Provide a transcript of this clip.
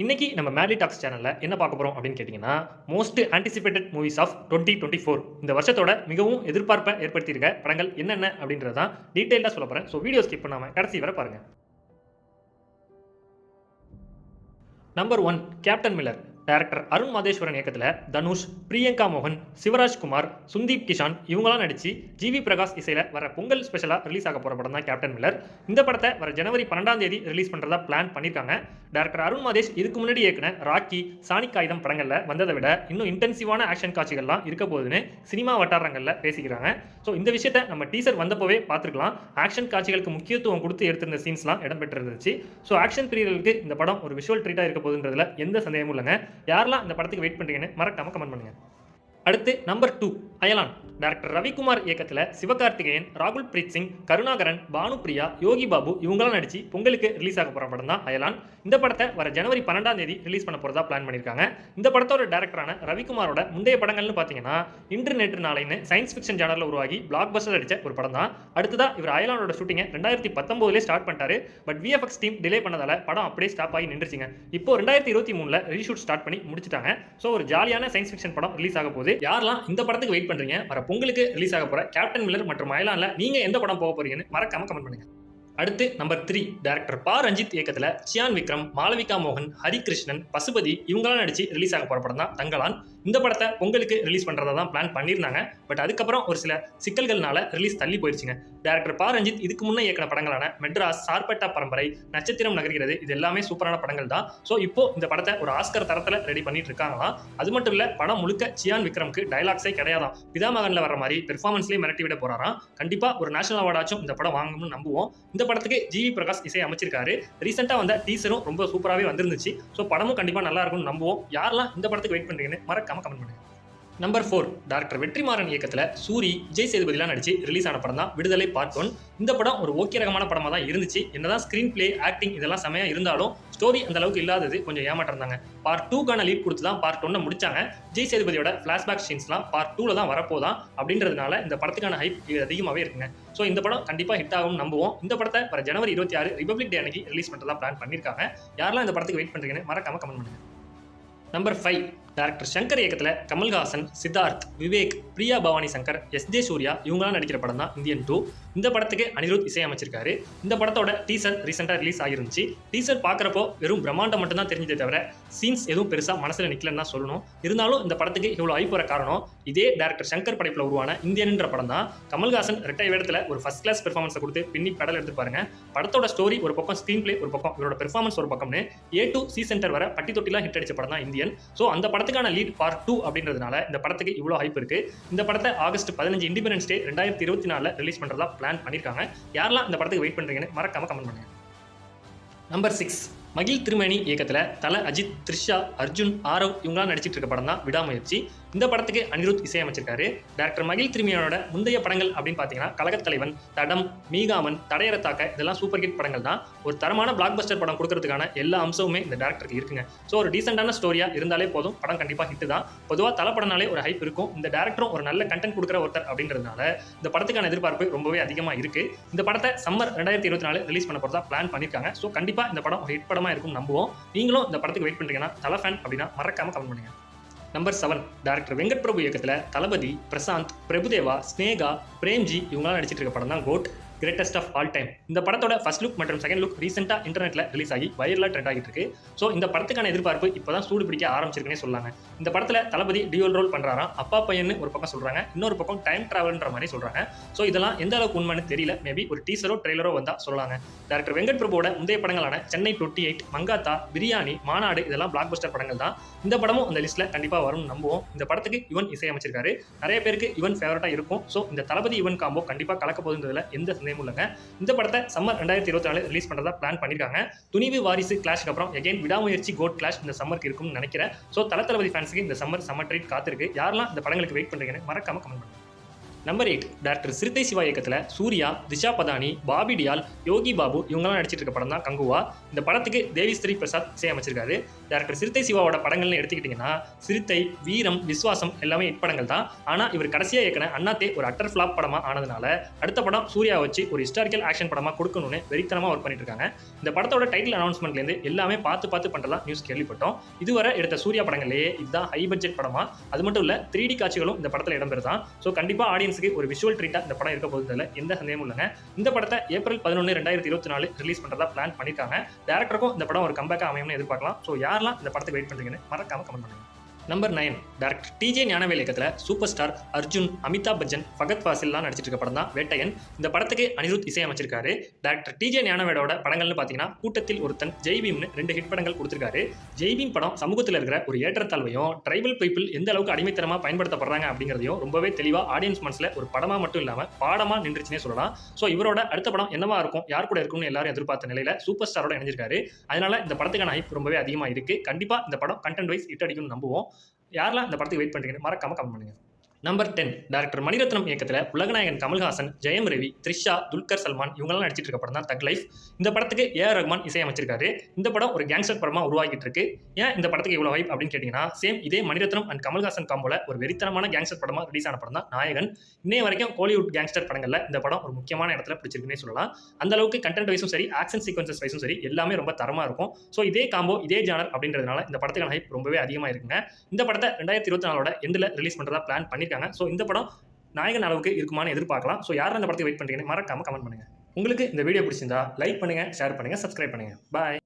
இன்னைக்கு நம்ம madly tax சேனல்ல என்ன பார்க்க போறோம் அப்படின்னு கேட்டிங்கன்னா most anticipated movies of twenty twenty four இந்த வருஷத்தோட மிகவும் எதிர்பார்ப்பை ஏற்படுத்தியிருக்க படங்கள் என்னென்ன அப்படின்றதான் டீட்டெயிலாக சொல்ல போகிறேன் ஸோ வீடியோ ஸ்கிப் பண்ணாமல் கடைசி வரை பாருங்க. Number one Captain Miller director Arun Matheswaran இயக்கத்தில் தனுஷ் பிரியங்கா மோகன் சிவராஜ்குமார் சுந்தீப் கிஷான் இவங்களாம் நடிச்சு ஜிவி பிரகாஷ் இசையில் வர பொங்கல் ஸ்பெஷலாக ரிலீஸ் ஆக போகிற படம் தான் கேப்டன் மில்லர் இந்த படத்தை வர ஜனவரி பன்னெண்டாம் தேதி ரிலீஸ் பண்ணுறதா பிளான் பண்ணியிருக்காங்க டேரக்டர் அருண் மாதேஷ் இதுக்கு முன்னாடி இயக்குன ராக்கி சானிக் ஆயுதம் படங்களில் வந்ததை விட இன்னும் இன்டென்சிவான ஆக்ஷன் காட்சிகள்லாம் இருக்க போகுதுன்னு சினிமா வட்டாரங்களில் பேசிக்கிறாங்க. ஸோ இந்த விஷயத்தை நம்ம டீசர் வந்தப்போவே பார்த்துருக்கலாம். ஆக்ஷன் காட்சிகளுக்கு முக்கியத்துவம் கொடுத்து எடுத்திருந்த சீன்ஸ்லாம் இடம்பெற்றிருந்துச்சு. ஸோ ஆக்ஷன் பிரியர்களுக்கு இந்த படம் ஒரு விஷுவல் ட்ரீட்டாக இருக்க போகுதுன்றதுல எந்த சந்தேகமும் இல்லைங்க. யாரெல்லாம் இந்த படத்துக்கு வெயிட் பண்ணுறீங்கன்னு மறக்காமல் கமெண்ட் பண்ணுங்க. அடுத்து number two Ayalaan. Director Ravikumar இயக்கத்தில் சிவகார்த்திகேயன் ராகுல் பிரீத் சிங் கருணாகரன் பானுப்ரியா யோகி பாபு இவங்களாம் நடிச்சு பொங்கலுக்கு ரிலீஸ் ஆக போகிற படம் தான் அயலான். இந்த படத்தை வர ஜனவரி பன்னெண்டாம் தேதி ரிலீஸ் பண்ண போகிறதா பிளான் பண்ணியிருக்காங்க இந்த படத்தோட டேரக்டரான ரவிக்குமாரோட முந்தைய படங்கள்னு பார்த்தீங்கன்னா இன்று நேற்று நாளைன்னு சயின்ஸ் ஃபிக்ஷன் ஜானரில் உருவாகி பிளாக் பஸ்டர் அடித்த ஒரு படம் தான். அடுத்ததா இவர் அயலானோட ஷூட்டிங்கை ரெண்டாயிரத்தி பத்தொம்போதுலேயே ஸ்டார்ட் பண்ணிட்டாரு. பட் விஎஃப்எக்ஸ் டீம் டிலே பண்ணதால படம் அப்படியே ஸ்டாப் ஆகி நின்றுச்சுங்க. இப்போ ரெண்டாயிரத்தி இருபத்தி மூணில் ரீஷூட் ஸ்டார்ட் பண்ணி முடிச்சிட்டாங்க. ஸோ ஒரு ஜாலியான சயின்ஸ் ஃபிக்ஷன் படம் ரிலீஸ் ஆக போகுது. யாரெல்லாம் இந்த படத்துக்கு வெயிட் பண்ணுறீங்க வர பொங்கலுக்கு ரிலீஸ் ஆக போகிற கேப்டன் மில்லர் மற்றும் அயலானில் நீங்கள் எந்த படம் போக போறீங்கன்னு மறக்காம கமெண்ட் பண்ணுங்கள் அடுத்து நம்பர் த்ரீ டேரக்டர் பா ரஞ்சித் இயக்கத்தில் சியான் விக்ரம் மாளவிகா மோகன் ஹரிகிருஷ்ணன் பசுபதி இவங்களாம் நடிச்சு ரிலீஸ் ஆக போகிற படம் தான் தங்கலான் இந்த படத்தை பொங்கலுக்கு ரிலீஸ் பண்ணுறதா தான் பிளான் பண்ணியிருந்தாங்க. பட் அதுக்கப்புறம் ஒரு சில சிக்கல்கள்னால ரிலீஸ் தள்ளி போயிருச்சுங்க. டேரக்டர் பா ரஞ்சித் இதுக்கு முன்னே இயக்கின படங்களான மெட்ராஸ் சார்பட்டா பரம்பரை நட்சத்திரம் நகர்கிறது இது எல்லாமே சூப்பரான படங்கள் தான். ஸோ இப்போ இந்த படத்தை ஒரு ஆஸ்கர் தரத்தில் ரெடி பண்ணிட்டு இருக்காங்களாம் அது மட்டும் இல்லை படம் முழுக்க சியான் விக்ரம்க்கு டைலாக்ஸே கிடையாதாம். பிதாமகனில் வர மாதிரி பெர்ஃபார்மன்ஸ்லேயே மிரட்டி விட போறாராம். கண்டிப்பாக ஒரு நேஷனல் அவார்டாச்சும் இந்த படம் வாங்கணும்னு நம்புவோம். இந்த படத்துக்கு ஜிவி பிரகாஷ் இசை அமைச்சிருக்காரு. ரீசெண்டாக வந்த டீசரும் ரொம்ப சூப்பராகவே வந்திருந்துச்சு. ஸோ படமும் கண்டிப்பாக நல்லா இருக்கும்னு நம்புவோம். யாரெல்லாம் இந்த படத்துக்கு வெயிட் பண்ணுறீங்கன்னு மறக்காம கமெண்ட் பண்ணுங்க. நம்பர் ஃபோர் டாக்டர் வெற்றிமாறன் இயக்கத்தில் சூரி விஜய் சேதுபதிலாம் நடிச்சு ரிலீஸ் ஆன படம் தான் விடுதலை பார்ட் ஒன் இந்த படம் ஒரு ஓகே ரகமான படமாக தான் இருந்துச்சு. என்னதான் ஸ்க்ரீன் பிளே ஆக்டிங் இதெல்லாம் செமையா இருந்தாலும் ஸ்டோரி அந்த அளவுக்கு இல்லாதது கொஞ்சம் ஏமாற்றிருந்தாங்க பார்ட் டூக்கான லீட் கொடுத்து தான் பார்ட் ஒன்னை முடிச்சாங்க. விஜய் சேதுபதியோட ஃபிளாஷ்பேக் சீன்ஸ்லாம் பார்ட் டூவில் தான் வரப்போதான் அப்படின்றதுனால இந்த படத்துக்கான ஹைப் அதிகமாகவே இருக்குங்க. ஸோ இந்த படம் கண்டிப்பாக ஹிட் ஆகும் நம்புவோம். இந்த படத்தை வர ஜனவரி இருபத்தி ஆறு ரிபப்ளிக் டே அன்னைக்கு ரிலீஸ் பண்ணுறதா பிளான் பண்ணியிருக்காங்க. யாரெல்லாம் இந்த படத்துக்கு வெயிட் பண்ணுறீங்கன்னு மறக்காம கமெண்ட் பண்ணுங்க. நம்பர் ஃபைவ் டேரக்டர் சங்கர் இயக்கத்தில் கமல்ஹாசன் சித்தார்த் விவேக் பிரியா பவானி சங்கர் எஸ் ஜே சூர்யா இவங்களாம் நடிக்கிற படம் தான் இந்தியன் டூ இந்த படத்துக்கு அனிருத் இசையமைச்சிருக்காரு. இந்த படத்தோட டீசர் ரீசெண்டாக ரிலீஸ் ஆகிருந்துச்சு. டீசர் பார்க்குறப்போ வெறும் பிரம்மாண்டம் மட்டும் தான் தெரிஞ்சதே தவிர சீன்ஸ் எதுவும் பெருசாக மனசில் நிற்கலன்னு தான் சொல்லணும். இருந்தாலும் இந்த படத்துக்கு இவ்வளோ ஐ போகிற காரணம் இதே டேரக்டர் சங்கர் படைப்பில் உருவான இந்தியன்ன்ற படம் தான். கமல்ஹாசன் ரெட்டை வேடத்தில் ஒரு ஃபஸ்ட் கிளாஸ் பெர்ஃபார்மன்ஸை கொடுத்து பின்னி பெடல் எடுத்து பாருங்க. படத்தோட ஸ்டோரி ஒரு பக்கம் ஸ்க்ரீன் பிளே ஒரு பக்கம் இவரோட பெர்ஃபார்மன்ஸ் ஒரு பக்கம்னு ஏ டு சி சென்டர் வர பட்டி தொட்டிலாம் ஹிட் அடிச்ச படம் தான் இந்தியன் ஸோ அந்த படத்தை படத்துக்கான லீட் பார்ட் டூ அப்படின்றதுனால இந்த படத்துக்கு இவ்வளோ ஹைப் இருக்கு. இந்த படத்தை ஆகஸ்ட் பதினஞ்சு இண்டிபெண்டன்ஸ் டே ரெண்டாயிரத்தி இருபத்தி நாலில் ரிலீஸ் பண்ணுறதா பிளான் பண்ணியிருக்காங்க யாரெல்லாம் இந்த படத்துக்கு வெயிட் பண்ணுறீங்கன்னு மறக்காம கமெண்ட் பண்ணுங்க. நம்பர் சிக்ஸ் மகிழ் திருமணி இயக்கத்தில் தல அஜித் த்ரிஷா அர்ஜுன் ஆரவ் இவங்களாம் நடிச்சிட்டு இருக்க படம் தான் விடாமுயற்சி. இந்த படத்துக்கு அனிருத் இசையமைச்சிருக்காரு. டாக்டர் மகிழ் திருமணியோட முந்தைய படங்கள் அப்படின்னு பார்த்தீங்கன்னா கழகத்தலைவன் தடம் மீகாமன் தடையரத்தாக்க இதெல்லாம் சூப்பர் ஹிட் படங்கள் தான் ஒரு தரமான பிளாக் பஸ்டர் படம் கொடுக்கறதுக்கான எல்லா அம்சமுமே இந்த டேரக்டருக்கு இருக்குங்க. ஸோ ஒரு டீசெண்டான ஸ்டோரியாக இருந்தாலே போதும். படம் கண்டிப்பாக ஹிட் தான். பொதுவாக தலை படம்னாலே ஒரு ஹைப் இருக்கும். இந்த டேரக்டரும் ஒரு நல்ல கண்டென்ட் கொடுக்குற ஒருத்தர் அப்படின்றதுனால இந்த படத்துக்கான எதிர்பார்ப்பு ரொம்பவே அதிகமாக இருக்கு. இந்த படத்தை சம்மர் ரெண்டாயிரத்தி இருபத்தி நாலு ரிலீஸ் பண்ண போகிறதா பிளான் பண்ணியிருக்காங்க ஸோ கண்டிப்பாக இந்த படம் ஒரு ஹிட் படமாக இருக்கும் நம்புவோம். நீங்களும் இந்த படத்துக்கு வெயிட் பண்ணுறீங்கன்னா தலை ஃபேன் அப்படின்னா மறக்காம கமெண்ட் பண்ணுங்க. Number seven director Venkat Prabhu இயக்கத்தில் தளபதி பிரசாந்த் பிரபுதேவா ஸ்னேகா பிரேம்ஜி இவங்களாம் நடிச்சிட்டு இருக்க படம் தான் GOAT greatest of all time இந்த படத்தோட ஃபர்ஸ்ட் லுக் மற்றும் செகண்ட் லுக் ரீசெண்டாக இன்டர்நெட்டில் ரிலீஸ் ஆகி வைரலாக ட்ரெண்ட் ஆகிட்டு இருக்கு ஸோ இந்த படத்துக்கான எதிர்பார்ப்பு இப்போ தான் சூடு பிடிக்க ஆரம்பிச்சிருக்குன்னே சொல்லாங்க. இந்த படத்தில் தளபதி டியூல் ரோல் பண்ணுறாராம் அப்பா பையன்னு ஒரு பக்கம் சொல்கிறாங்க இன்னொரு பக்கம் டைம் ட்ராவல்ன்ற மாதிரி சொல்கிறாங்க ஸோ இதெல்லாம் எந்த அளவுக்கு உண்மைன்னு தெரியல. மேபி ஒரு டீசரோ ட்ரெய்லரோ வந்தால் சொல்லலாங்க டேரக்டர் வெங்கட் பிரபுவோட முந்தைய படங்களான சென்னை டுவெண்ட்டி எயிட் மங்காத்தா பிரியாணி மாநாடு இதெல்லாம் பிளாக் பஸ்டர் படங்கள் தான். இந்த படமும் அந்த லிஸ்ட்டில் கண்டிப்பாக வரும்னு நம்புவோம். இந்த படத்துக்கு யுவன் இசையமைச்சிருக்காரு. நிறைய பேருக்கு யுவன் ஃபேவரட்டாக இருக்கும். ஸோ இந்த தளபதி யுவன் காம்போ கண்டிப்பாக கலக்க போகுதுன்றதுல எந்த சந்தேகமும் இந்த படத்தை சம்மர் ரெண்டாயிரத்தி இருபத்தி நாலு ரிலீஸ் பண்ணுறதா பிளான் பண்ணியிருக்காங்க துணிவு வாரிசு கிளாஷ்க்கு அப்புறம் எகைன் விடாமுயற்சி கோட் கிளாஷ் இந்த சம்மருக்கு இருக்கும்னு நினைக்கிறேன். ஸோ தள தளபதி ஃபேன்ஸுக்கு இந்த சம்மர் சம்மர் ட்ரீட் காத்திருக்கு. யாரெல்லாம் இந்த படங்களுக்கு வெயிட் பண்ணுறீங்கன்னு மறக்காம கமெண்ட் பண்ணுங்க. Number eight doctor Siruthai Siva இயக்கத்தில் சூர்யா திஷா பதானி பாபி டியால் யோகி பாபு இவங்கெல்லாம் நடிச்சிட்டு இருக்க படம் தான் கங்குவா. இந்த படத்துக்கு தேவி ஸ்ரீ பிரசாத் இசையமைச்சிருக்காரு. டேரக்டர் சிறுத்தை சிவாவோட படங்கள்னு எடுத்துக்கிட்டிங்கன்னா சிறுத்தை வீரம் விஸ்வாசம் எல்லாமே ஹிட் படங்கள் தான் ஆனால் இவர் கடைசியாக இயக்கின அண்ணாத்தே ஒரு அட்டர் ஃப்ளாப் படமாக ஆனதுனால அடுத்த படம் சூர்யா வச்சு ஒரு ஹிஸ்டாரிக்கல் ஆக்ஷன் படமாக கொடுக்கணும்னு வெறித்தனமாக ஒர்க் பண்ணிட்டு இருக்காங்க இந்த படத்தோட டைட்டில் அனௌன்ஸ்மெண்ட்லேருந்து எல்லாமே பார்த்து பார்த்து பண்ணலாம் நியூஸ் கேள்விப்பட்டோம். இதுவரை எடுத்த சூர்யா படங்கள்லேயே இதுதான் ஹை பட்ஜெட் படமாக அது மட்டும் இல்லை த்ரீ டி காட்சிகளும் இந்த படத்தில் இடம்பெறுதான். ஸோ கண்டிப்பாக ஆடியன்ஸுக்கு ஒரு விஷுவல் ட்ரீட்டாக இந்த படம் இருக்க போகுதுல எந்த சந்தேகமும் இல்லைங்க. இந்த படத்தை ஏப்ரல் பதினொன்று ரெண்டாயிரத்தி இருபத்தி நாலு ரிலீஸ் பண்ணுறதா பிளான் பண்ணியிருக்காங்க. டேரக்டருக்கும் இந்த படம் ஒரு கம்பேக்காக அமையும்னு எதிர்பார்க்கலாம். ஸோ யாரெல்லாம் இந்த படத்தை வெயிட் பண்ணுறீங்கன்னு மறக்காம கமெண்ட் பண்ணுங்க. Number nine director DJ Gnanavel இயக்கத்தில் சூப்பர் ஸ்டார் அர்ஜுன் அமிதாப் பச்சன் ஃபகத் ஃபாசில்லாம் நடிச்சிட்டு இருக்க படம் தான் வேட்டையன். இந்த படத்துக்கு அனிருத் இசையமைச்சிருக்காரு. டேரக்டர் டிஜே ஞானவேலோட படங்கள்னு பார்த்தீங்கன்னா கூட்டத்தில் ஒருத்தன் ஜெய்பீம்னு ரெண்டு ஹிட் படங்கள் கொடுத்துருக்காரு. ஜெய்பீம் படம் சமூகத்தில் இருக்கிற ஒரு ஏற்றத்தாழ்வையும் ட்ரைபல் பீப்புள் எந்த அளவுக்கு அடிமைத்தனமாக பயன்படுத்தப்படுறாங்க அப்படிங்கிறதையும் ரொம்பவே தெளிவாக ஆடியன்ஸ் மனசில் ஒரு படமாக மட்டும் இல்லாமல் பாடமாக நின்றுச்சுன்னே சொல்லலாம். ஸோ இவரோட அடுத்த படம் என்னவா இருக்கும் யார் கூட இருக்கும்னு எல்லாரும் எதிர்பார்த்த நிலையில் சூப்பர் ஸ்டாரோட இணைஞ்சிருக்காரு. அதனால இந்த படத்துக்கான ஹைப் ரொம்பவே அதிகமாக இருக்கு. கண்டிப்பாக இந்த படம் கண்டென்ட் வைஸ் ஹிட் அடிக்கும்னு நம்புவோம். யாரெல்லாம் இந்த படத்துக்கு வெயிட் பண்ணுறீங்கன்னு மறக்காம கமெண்ட் பண்ணுங்க. நம்பர் டென் டேரக்டர் மணிரத்னம் இயக்கத்தில் உலகநாயகன் கமல்ஹாசன் ஜெயம் ரவி த்ரிஷா துல்கர் சல்மான் இவங்கெல்லாம் நடிச்சிட்டு இருக்க படம் தான் தக் லைஃப் இந்த படத்துக்கு ஏ ஆர் ரஹ்மான் இசையமைச்சிருக்காரு. இந்த படம் ஒரு கேங்ஸ்டர் படமாக உருவாகிட்டு இருக்கு. ஏன் இந்த படத்துக்கு இவ்வளோ வைப் அப்படின்னு கேட்டிங்கன்னா சேம் இதே மணிரத்னம் அண்ட் கமல்ஹாசன் காம்போல ஒரு வெறித்தனமான கேங்ஸ்டர் படமாக ரிலீஸ் ஆன படம் தான் நாயகன். இன்னைய வரைக்கும் கோலிவுட் கேங்ஸ்டர் படங்களில் இந்த படம் ஒரு முக்கியமான இடத்துல பிடிச்சிருக்குன்னே சொல்லலாம். அந்த அளவுக்கு கண்டென்ட் வைஸும் சரி ஆக்ஷன் சீக்வன்சஸ் வைஸும் சரி எல்லாமே ரொம்ப தரமாக இருக்கும். ஸோ இதே காம்போ இதே ஜானர் அப்படின்றதுனால இந்த படத்துக்கான ஹைப் ரொம்பவே அதிகமாக இருக்குங்க. இந்த படத்தை ரெண்டாயிரத்தி இருபத்தி நாலோட எண்டில் ரிலீஸ் பண்ணுறதா பிளான் பண்ணியிருக்காங்க. ஸோ இந்த படம் நாயகன் அளவுக்கு இருக்குமான்னு எதிர்பார்க்கலாம். ஸோ யார் அந்த படத்தை வெயிட் பண்ணுறீங்கன்னு மறக்காமல் கமெண்ட் பண்ணுங்க. உங்களுக்கு இந்த வீடியோ பிடிச்சிருந்தா லைக் பண்ணுங்க ஷேர் பண்ணுங்க சப்ஸ்கிரைப் பண்ணுங்க. பாய்